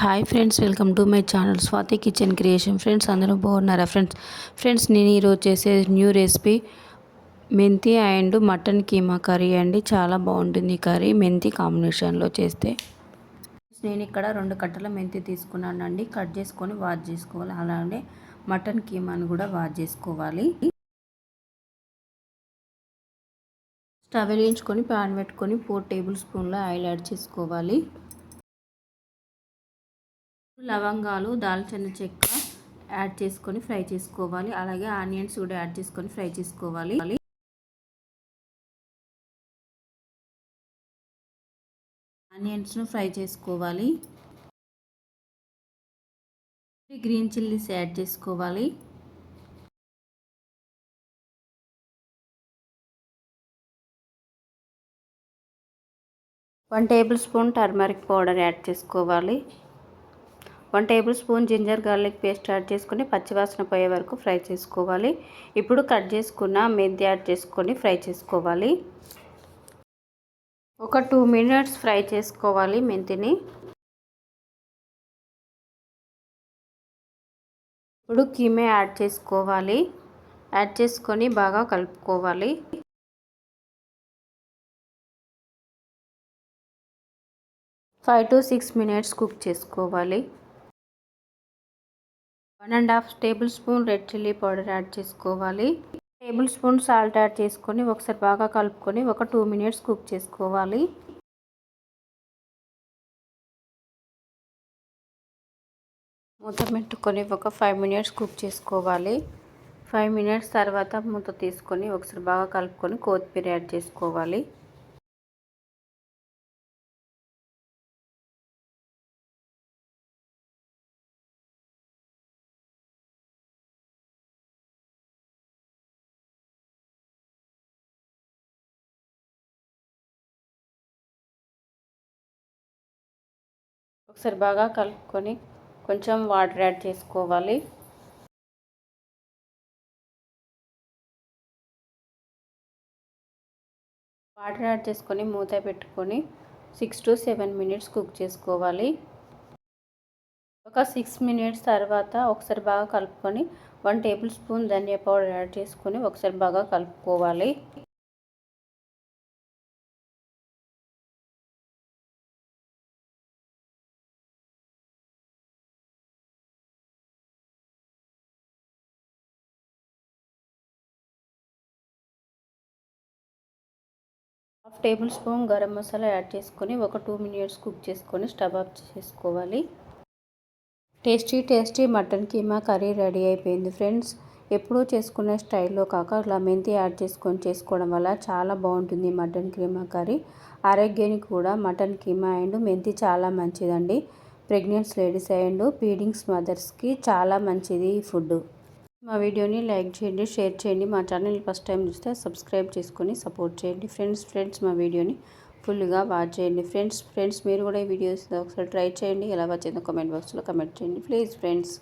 Hi friends welcome to my channel Swathi kitchen creation friends అందరూ బాగున్నారా? Friends friends నేను ఈరోజు చేసే న్యూ రెసిపీ మెంతి అండ్ మటన్ కీమా కర్రీ అండి. చాలా బాగుంటుంది ఈ కర్రీ మెంతి కాంబినేషన్లో చేస్తే. నేను ఇక్కడ రెండు కట్టల మెంతి తీసుకున్నాను అండి కట్ చేసుకొని వాష్ చేసుకోవాలి. అలాగే మటన్ కీమాను కూడా వాష్ చేసుకోవాలి. స్టవ్ వెలిగించుకొని ప్యాన్ పెట్టుకొని ఫోర్ టేబుల్ స్పూన్ల ఆయిల్ యాడ్ చేసుకోవాలి. లవంగాలు దాల్చిన చెక్క యాడ్ చేసుకొని ఫ్రై చేసుకోవాలి. అలాగే ఆనియన్స్ కూడా యాడ్ చేసుకొని ఫ్రై చేసుకోవాలి. ఆనియన్స్ను ఫ్రై చేసుకోవాలి. గ్రీన్ చిల్లీస్ యాడ్ చేసుకోవాలి. One tablespoon turmeric powder add చేసుకోవాలి. One tablespoon ginger garlic paste add చేసుకుని పచ్చివాసన పోయే వరకు ఫ్రై చేసుకోవాలి. ఇప్పుడు కట్ చేసుకున్న మెంతి యాడ్ చేసుకొని ఫ్రై చేసుకోవాలి. ఒక టూ మినిట్స్ ఫ్రై చేసుకోవాలి మెంతిని. ఇప్పుడు కీమే యాడ్ చేసుకోవాలి. యాడ్ చేసుకొని బాగా కలుపుకోవాలి. Five to six minutes cook చేసుకోవాలి. One and half tablespoon red chilli powder add చేసుకోవాలి. టేబుల్ స్పూన్ సాల్ట్ యాడ్ చేసుకొని ఒకసారి బాగా కలుపుకొని ఒక టూ మినిట్స్ కుక్ చేసుకోవాలి. మూత పెట్టుకొని ఒక ఫైవ్ మినిట్స్ కుక్ చేసుకోవాలి. ఫైవ్ మినిట్స్ తర్వాత మూత తీసుకొని ఒకసారి బాగా కలుపుకొని కొత్తిమీర యాడ్ చేసుకోవాలి. ఒకసారి బాగా కలుపుకొని కొంచెం వాటర్ యాడ్ చేసుకోవాలి. వాటర్ యాడ్ చేసుకొని మూత పెట్టుకొని six to seven minutes cook చేసుకోవాలి. ఒక సిక్స్ మినిట్స్ తర్వాత ఒకసారి బాగా కలుపుకొని వన్ టేబుల్ స్పూన్ ధనియా పౌడర్ యాడ్ చేసుకొని ఒకసారి బాగా కలుపుకోవాలి. Half tablespoon garam masala add చేసుకొని ఒక టూ మినిట్స్ కుక్ చేసుకొని స్టవ్ ఆఫ్ చేసుకోవాలి. Tasty tasty mutton keema curry ready అయిపోయింది ఫ్రెండ్స్. ఎప్పుడూ చేసుకునే స్టైల్లో కాక ఇలా మెంతి యాడ్ చేసుకొని చేసుకోవడం వల్ల చాలా బాగుంటుంది మటన్ కీమా కర్రీ. ఆరోగ్యానికి కూడా మటన్ కీమా అండ్ మెంతి చాలా మంచిదండి. ప్రెగ్నెంట్స్ లేడీస్ అండ్ పీడింగ్స్ మదర్స్కి చాలా మంచిది ఈ ఫుడ్ మా వీడియోని లైక్ చేయండి షేర్ చేయండి. మా ఛానల్ ఫస్ట్ టైం చూస్తే సబ్స్క్రైబ్ చేసుకొని సపోర్ట్ చేయండి. ఫ్రెండ్స్ ఫ్రెండ్స్ మా వీడియోని ఫుల్గా వాచ్ చేయండి. ఫ్రెండ్స్ ఫ్రెండ్స్ మీరు కూడా ఈ వీడియోస్ ఒకసారి ట్రై చేయండి. ఎలా వచ్చిందో కమెంట్ బాక్స్లో కమెంట్ చేయండి. Please friends.